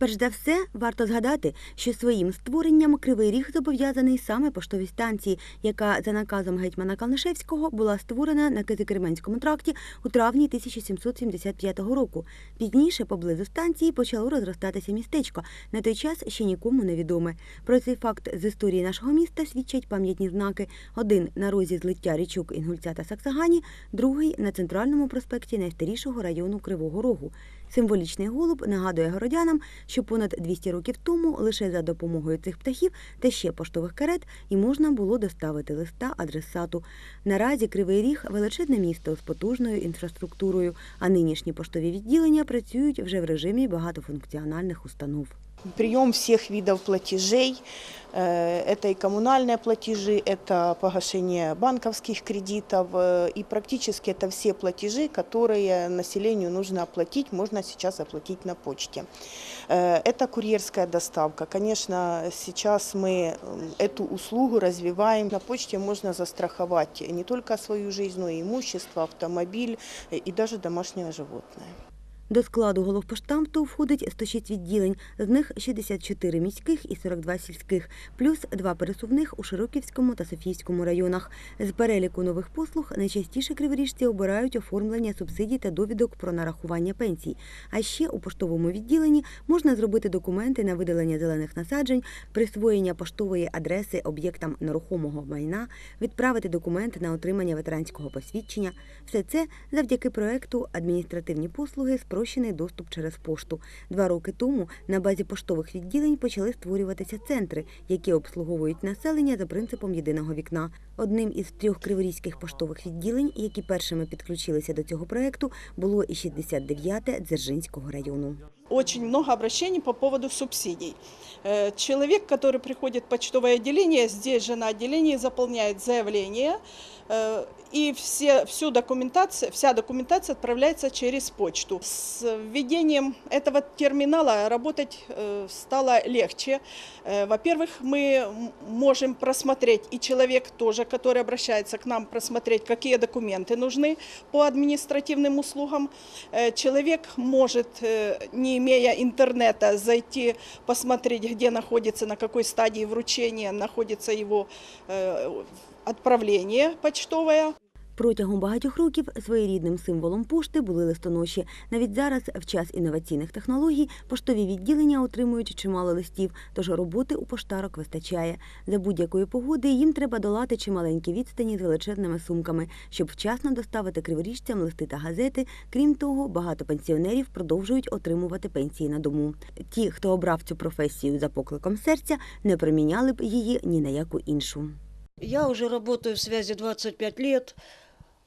Перш за все, варто згадати, що своїм створенням Кривий Ріг зобов'язаний саме поштовій станції, яка за наказом гетьмана Калнишевського була створена на Кизикременському тракті у травні 1775 року. Пізніше поблизу станції почало розростатися містечко, на той час ще нікому не відоме. Про цей факт з історії нашого міста свідчать пам'ятні знаки: один на розі злиття річок Інгульця та Саксагані, другий на центральному проспекті найстарішого району Кривого Рогу. Символічний голуб нагадує городянам, що понад 200 років тому лише за допомогою цих птахів та ще поштових карет і можна було доставити листа адресату. Наразі Кривий Ріг величезне місто з потужною інфраструктурою, а нинішні поштові відділення працюють вже в режимі багатофункціональних установ. Прием всех видов платежей, э, это и коммунальные платежи, это погашение банковских кредитов, э, и практически это все платежи, которые населению нужно оплатить, можно сейчас оплатить на почте. Э, Это курьерская доставка. Конечно, сейчас мы м, эту услугу развиваем. На почте можно застраховать не только свою жизнь, но и имущество, автомобиль э, и даже домашнее животное. До складу головпоштамту входить 106 відділень, з них 64 міських і 42 сільських, плюс два пересувних у Широківському та Софійському районах. З переліку нових послуг найчастіше криворіжці обирають оформлення субсидій та довідок про нарахування пенсій. А ще у поштовому відділенні можна зробити документи на видалення зелених насаджень, присвоєння поштової адреси об'єктам нерухомого майна, відправити документи на отримання ветеранського посвідчення. Все це завдяки проекту адміністративні послуги спрощений доступ через пошту. Два роки тому на базі поштових відділень почали створюватися центри, які обслуговують населення за принципом єдиного вікна. Одним із трьох криворізьких поштових відділень, які першими підключилися до цього проекту, було і 69-те Дзержинського району. Очень много обращений по поводу субсидий. Э, Человек, который приходит в почтовое отделение, здесь же на отделении заполняет заявление, э, И все, всю документацию, вся документация отправляется через почту. С введением этого терминала работать э, стало легче. Э, Во-первых, мы можем просмотреть, и человек тоже, который обращается к нам, просмотреть, какие документы нужны по административным услугам. Э, Человек может, э, не имея интернета, зайти, посмотреть, где находится, на какой стадии вручения находится его отправление почтовое. Протягом багатьох років своєрідним символом пошти були листоноші. Навіть зараз, в час інноваційних технологій, поштові відділення отримують чимало листів, тож роботи у поштарок вистачає. За будь-якої погоди їм треба долати чималенькі відстані з величезними сумками, щоб вчасно доставити криворіжцям листи та газети. Крім того, багато пенсіонерів продовжують отримувати пенсії на дому. Ті, хто обрав цю професію за покликом серця, не проміняли б її ні на яку іншу. Я уже работаю в связи 25 лет.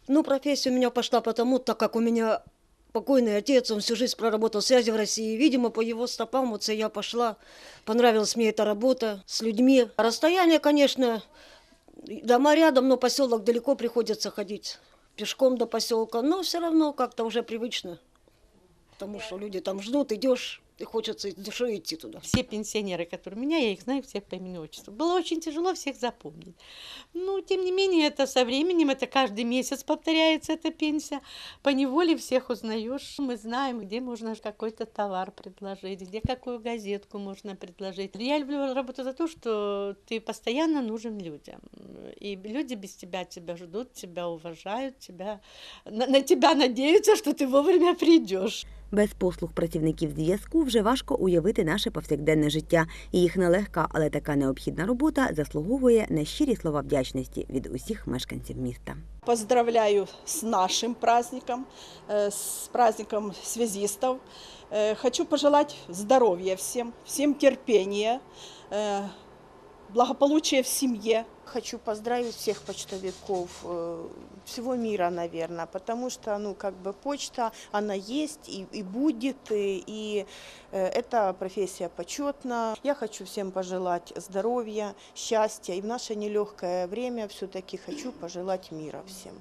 Ну, профессия у меня пошла потому, так как у меня покойный отец, он всю жизнь проработал связи в России. Видимо, по его стопам вот я пошла. Понравилась мне эта работа с людьми. Расстояние, конечно, дома рядом, но поселок далеко приходится ходить пешком до поселка. Но все равно как-то уже привычно. Потому что люди там ждут, идешь, и хочется душой идти туда. Все пенсионеры, которые у меня, я их знаю всех по имени отчеству. Было очень тяжело всех запомнить. Но, тем не менее, это со временем, это каждый месяц повторяется эта пенсия. По неволе всех узнаешь. Мы знаем, где можно какой-то товар предложить, где какую газетку можно предложить. Я люблю работу за то, что ты постоянно нужен людям. И люди без тебя тебя ждут, тебя уважают, тебя, на, на тебя надеются, что ты вовремя придешь. Без послуг працівників зв'язку вже важко уявити наше повсякденне життя. І їх нелегка, але така необхідна робота заслуговує на щирі слова вдячності від усіх мешканців міста. Поздравляю с нашим праздником, э, с праздником связистов. Э, Хочу пожелать здоровья всем, всем терпения, э, благополучия в семье. Хочу поздравить всех почтовиков э, всего мира, наверное, потому что, ну, как бы почта, она есть и, и будет, и, и э, эта профессия почетна. Я хочу всем пожелать здоровья, счастья, и в наше нелегкое время все-таки хочу пожелать мира всем.